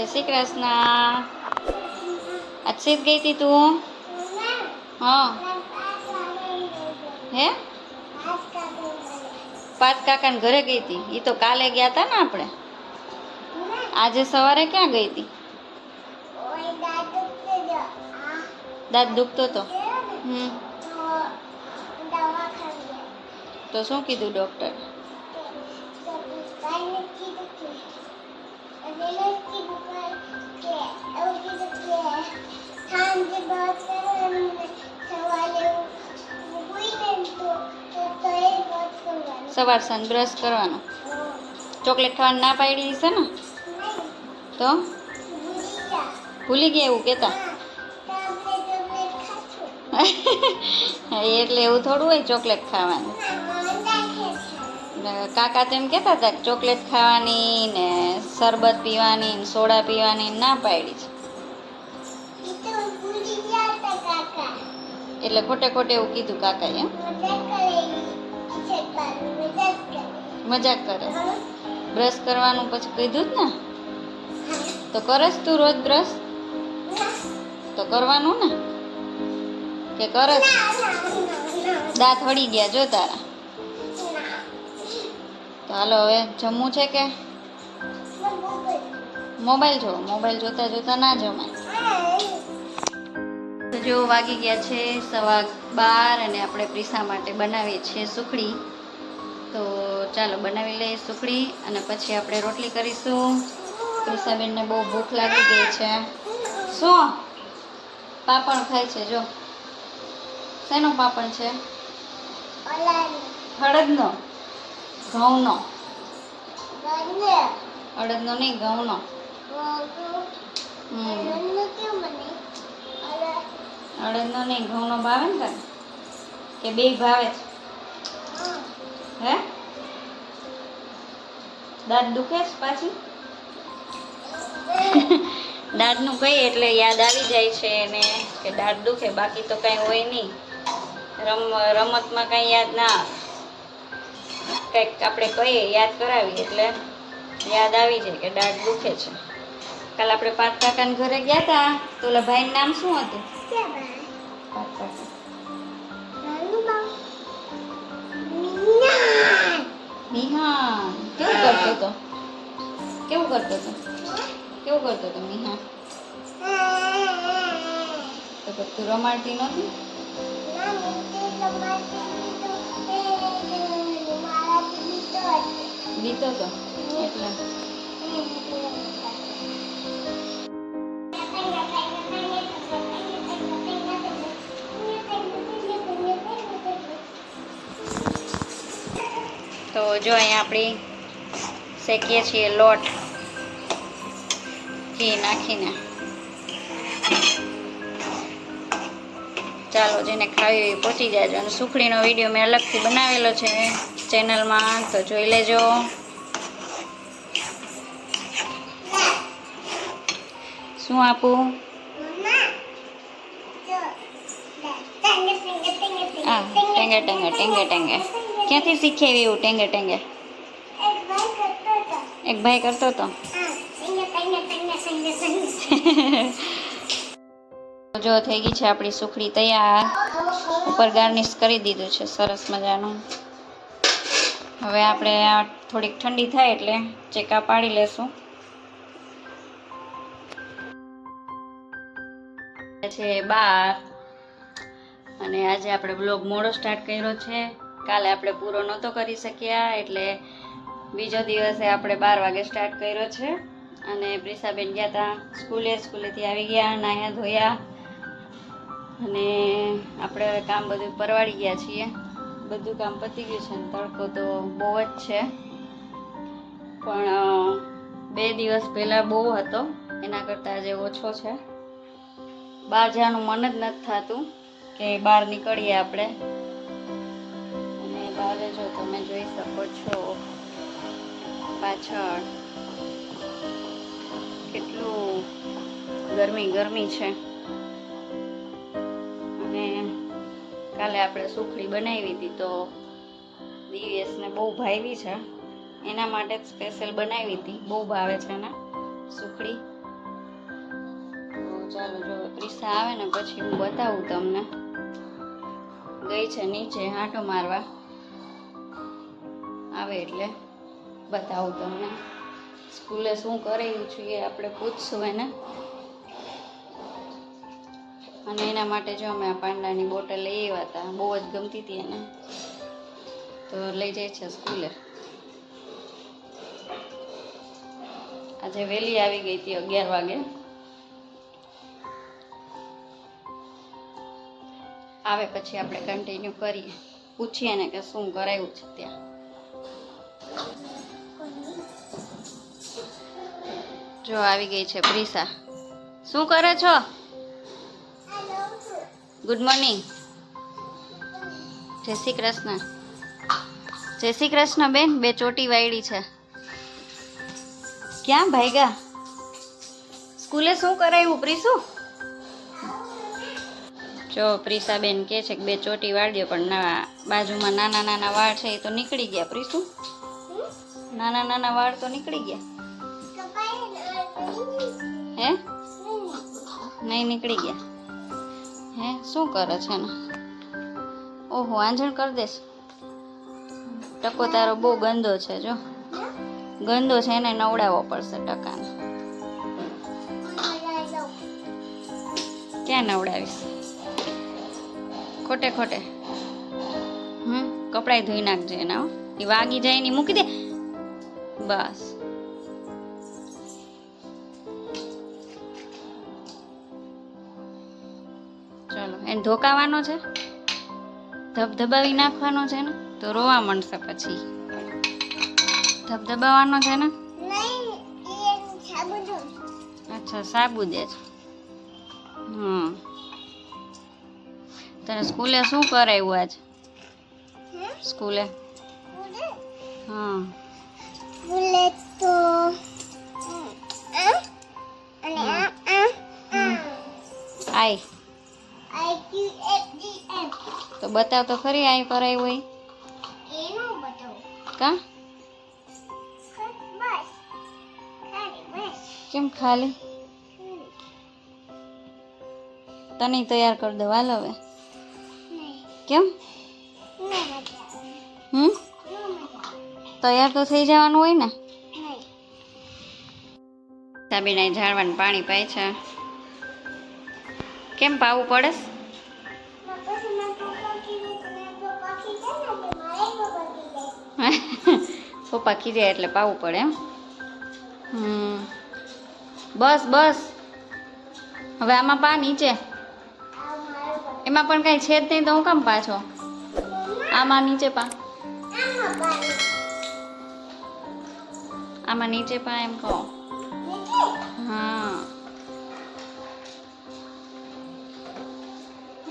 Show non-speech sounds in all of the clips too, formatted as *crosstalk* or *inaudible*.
જય શ્રી કૃષ્ણ. અક્ષિત ગઈ હતી તું? હા. હે? પાંચ કાકાને ઘરે ગઈ હતી એ તો કાલે ગયા હતા ને આપણે. આજે સવારે ક્યાં ગઈ હતી દાંત દુખતો તો. હમ. તો શું કીધું ડૉક્ટર સવાર સાંજ કરવાનો. ચોકલેટ ખાવાની ના પાડી છે ને? તો? ભૂલી ગયા એવું કહેતા એટલે એવું થોડું હોય ચોકલેટ ખાવાનું. કાકા તો એમ કહેતા હતા ચોકલેટ ખાવાની ને શરબત પીવાની ને સોડા પીવાની ના પાડી છે. એટલે ખોટે ખોટે એવું કીધું કાકાએ એમ. મજાક કરે. બ્રશ કરવાનું પછી કીધું જ ને? તો કરસ તું રોજ બ્રશ? તો કરવાનું ને? કે કરસ? દાંત વળી ગયા જો તારા. તો હાલો હવે જમવું છે કે? મોબાઈલ જો મોબાઈલ જોતા જોતા ના જમાય. જો વાગી ગયા છે સવા બાર અને આપણે પ્રિસા માટે બનાવીએ છીએ સુખડી. તો ચાલો બનાવી લઈએ સુખડી અને પછી આપણે રોટલી કરીશું. પ્રીસાબેનને બહુ ભૂખ લાગી ગઈ છે. શું? પાપડ ખાય છે, જો. શેનો પાપડ છે? હળદનો. ઘઉંનો. અડદનો નહીં, ઘઉંનો. અડદનો નહીં, ઘઉંનો ભાવે ને કે બે ભાવે છે? હે? દાંત દુખે છે પાછી? *laughs* દાંતનું કહીએ એટલે યાદ આવી જાય છે એને કે દાંત દુખે બાકી તો કાંઈ હોય નહીં. રમ રમતમાં કાંઈ યાદ ના કંઈક આપણે કહીએ યાદ કરાવીએ એટલે યાદ આવી જાય કે દાંત દુખે છે. કાલ આપણે પાંચ કાકાના ઘરે ગયા હતા તો ઓલા ભાઈનું નામ શું હતું? પાંચ કાકા. કેવું કરતો હતો કેવું કરતો હતો કેવું કરતો હતો મીહા? તો તું રમાડતી નથી? બીતો હતો એટલે. તો જો અહીંયા આપણી શેકીએ છીએ લોટ. ઘી નાખીને. ચાલો જેને ખાવી હોય પહોંચી જાજો અને સુખડીનો વીડિયો મેં અલગથી બનાવેલો છે ચેનલમાં તો જોઈ લેજો. શું આપું? હા ટેંગે ટેંગે ટેંગે ટેંગે. ક્યાંથી શીખે એવું ટેંગે ટેંગે? એક ભાઈ કરતો હતો *laughs* જો થઈ ગઈ છે આપણી સુખડી તૈયાર. ઉપર ગાર્નિશ કરી દીધું છે, સરસ મજાનું. હવે આપણે થોડીક ઠંડી થાય એટલે ચેકા પાડી લેશું. છે બાર. અને આજે આપણે બ્લોગ મોડો સ્ટાર્ટ કર્યો છે. કાલે આપણે પૂરો નહોતો કરી શક્યા, એટલે બીજો દિવસે આપણે બાર વાગે સ્ટાર્ટ કર્યો છે. અને પ્રિસાબેન ગયા હતા સ્કૂલે. સ્કૂલેથી આવી ગયા, નાહ્યા, ધોયા. અને આપણે હવે કામ બધું પરવાડી ગયા છીએ. બધું કામ પતી ગયું છે તડકો તો બહુ જ છે. પણ બે દિવસ પહેલાં બહુ હતો. એના કરતાં આજે ઓછો છે. બહાર જવાનું મન જ નથી થતું કે બહાર નીકળીએ આપણે. અને બહાર જો તમે જોઈ શકો છો. પાછળ કેટલું ગરમી ગરમી છે. અને કાલે આપણે સુખડી બનાવી હતી તો દિવ્યેશને બહુ ભાવી છે. એના માટે જ સ્પેશિયલ બનાવી હતી. બહુ ભાવે છે ને સુખડી. ચાલો જો પ્રિસા આવે ને પછી હું બતાવું તમને. ગઈ છે નીચે હાંટો મારવા. આવે એટલે. બતાવું તમને. સ્કૂલે શું કરી છું એ આપણે પૂછશું એને. અને એના માટે જો અમે આ પાંડાની બોટલ લઈ આવ્યા હતા. બહુ જ ગમતી હતી એને. તો લઈ જાય છે સ્કૂલે. આજે વહેલી આવી ગઈ હતી અગિયાર વાગે. આવે પછી આપણે કન્ટિન્યુ કરીએ. પૂછીએ ને કે શું કરાયું છે ત્યાં. જો આવી ગઈ છે પ્રિસા. શું કરે છો? ગુડ મોર્નિંગ જય શ્રી કૃષ્ણ. જય શ્રી કૃષ્ણ બેન બે ચોટી વાયડી છે. ક્યાં ભાઈગા? સ્કૂલે શું કરાયું પ્રિસુ? જો પ્રિસા બેન કહે છે કે બે ચોટી વાળ્યો પણ ના બાજુમાં નાના નાના વાળ છે એ તો નીકળી ગયા પ્રિસુ. નાના નાના વાળ તો નીકળી ગયા. હે? નહીં નીકળી ગયા. હે, શું કરે છે ને? ઓહો, આંજણ કરી દેશ. ટકો તારો બહુ ગંદો છે, જો. ગંદો છે, એને નવડાવવો પડશે ટકાને. ક્યાં નવડાવીશ? ખોટે ખોટે. હમ, કપડાય ધોઈ નાખજે એના. એ વાગી જાય ની મૂકી દે. બસ. એને ધોકાવાનો છે ધબધબાવી નાખવાનો છે ને તો રોવા માંડશે પછી. ધબધબાવાનો છે ને? અચ્છા સાબુ દે છે. હમ. તને સ્કૂલે શું કરાવ્યું આજ? સ્કૂલે? હા આય. તો બતાવ તો ખરી આય કરાવ્યું હોય. કા? કેમ ખાલી? તને તૈયાર કરી દો હાલ હવે. કેમ? હમ? તૈયાર તો થઈ જવાનું હોય ને? સાબીના ઝાડવાનું પાણી પાય છે. કેમ પાવું પડે? પપ્પા જાય એટલે પાવું પડે હમ. બસ બસ. હવે આમાં પા નીચે. એમાં પણ કાંઈ છે જ નહીં તો હું કામ પાછો? આમાં નીચે પા. આમાં નીચે પા એમ કહો. હા.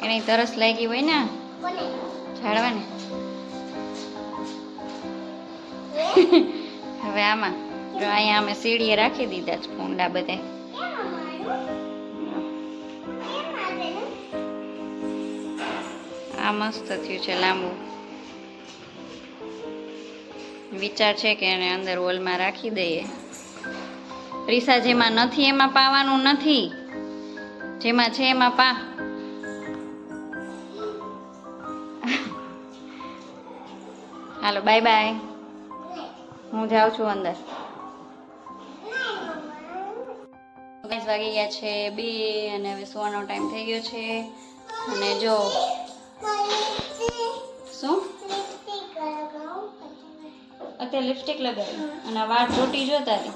એને તરસ લાગી હોય ને? ઝાડવા ને હવે આમાં, જો અહીંયા અમે સીડીએ રાખી દીધા છે કુંડા બધે. આ મસ્ત થયું છે લાંબુ. વિચાર છે કે એને અંદર હોલમાં રાખી દઈએ. રીસા જેમાં નથી, એમાં પાવાનું નથી. જેમાં છે, એમાં પા. હાલો બાય બાય હું જાઉં છું અંદર. દસ વાગી ગયા છે બે અને હવે સુવાનો ટાઈમ થઈ ગયો છે. અને જો, શું? અત્યારે લિપસ્ટિક લગાવી. અને વાળ ચોટી જો તારી.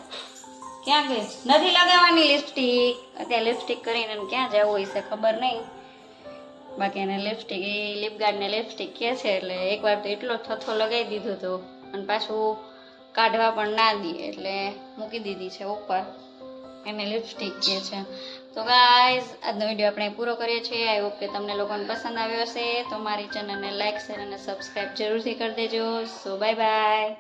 ક્યાં ગઈ? નથી લગાવવાની લિપસ્ટિક અત્યારે લિપસ્ટિક કરીને ક્યાં જવું હશે ખબર નહીં. બાકી એને લિપસ્ટિક એ લિપગાર્ડને લિપસ્ટિક કહે છે એટલે એકવાર તો એટલો થથો લગાવી દીધો હતો અને પાછું કાઢવા પણ ના દે એટલે મૂકી દીધી છે ઉપર. એને લિપસ્ટિક જે છે. તો ગાઈઝ આજનો વીડિયો આપણે પૂરો કરીએ છીએ. આઈ હોપ કે તમને લોકોને પસંદ આવ્યો હશે. તો મારી ચેનલને લાઇક શેર અને સબસ્ક્રાઈબ જરૂરથી કરી દેજો. So bye bye